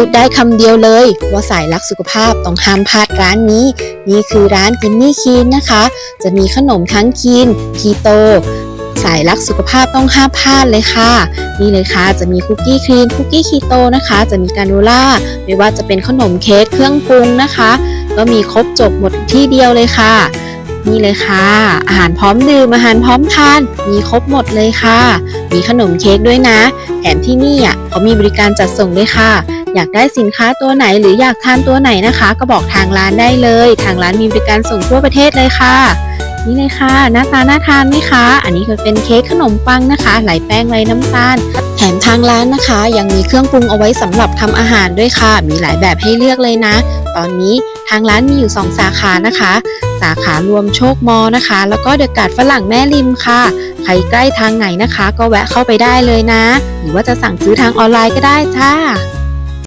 พูดได้คำเดียวเลย ว่าสายรักสุขภาพต้องห้ามพลาดร้านนี้ นี่คือร้านกินนี่คีนนะคะ จะมีขนมทั้งคีนคีโต สายรักสุขภาพต้องห้ามพลาดเลยค่ะ นี่เลยค่ะ จะมีคุกกี้ครีนคุกกี้คีโตนะคะ จะมีกาโนล่า ไม่ว่าจะเป็นขนมเค้กเครื่องปรุงนะคะ ก็มีครบจบหมดที่เดียวเลยค่ะนี่เลยค่ะ อาหารพร้อมดื่มอาหารพร้อมทาน มีครบหมดเลยค่ะ มีขนมเค้กด้วยนะ แถมที่นี่อะเขามีบริการจัดส่งด้วยค่ะ อยากได้สินค้าตัวไหนหรืออยากทานตัวไหนนะคะ ก็บอกทางร้านได้เลย ทางร้านมีบริการส่งทั่วประเทศเลยค่ะ นี่เลยค่ะ หน้าตาน่าทานไหมคะ อันนี้ก็เป็นเค้กขนมปังนะคะไหลแป้งไรน้ำตาล แถมทางร้านนะคะ ยังมีเครื่องปรุงเอาไว้สำหรับทำอาหารด้วยค่ะ มีหลายแบบให้เลือกเลยนะ ตอนนี้ทางร้านมีอยู่ 2 สาขานะคะ สาขารวมโชคมอนะคะ แล้วก็เดอะกาดฝรั่งแม่ริมค่ะใครใกล้ทางไหนนะคะ ก็แวะเข้าไปได้เลยนะ หรือว่าจะสั่งซื้อทางออนไลน์ก็ได้จ้า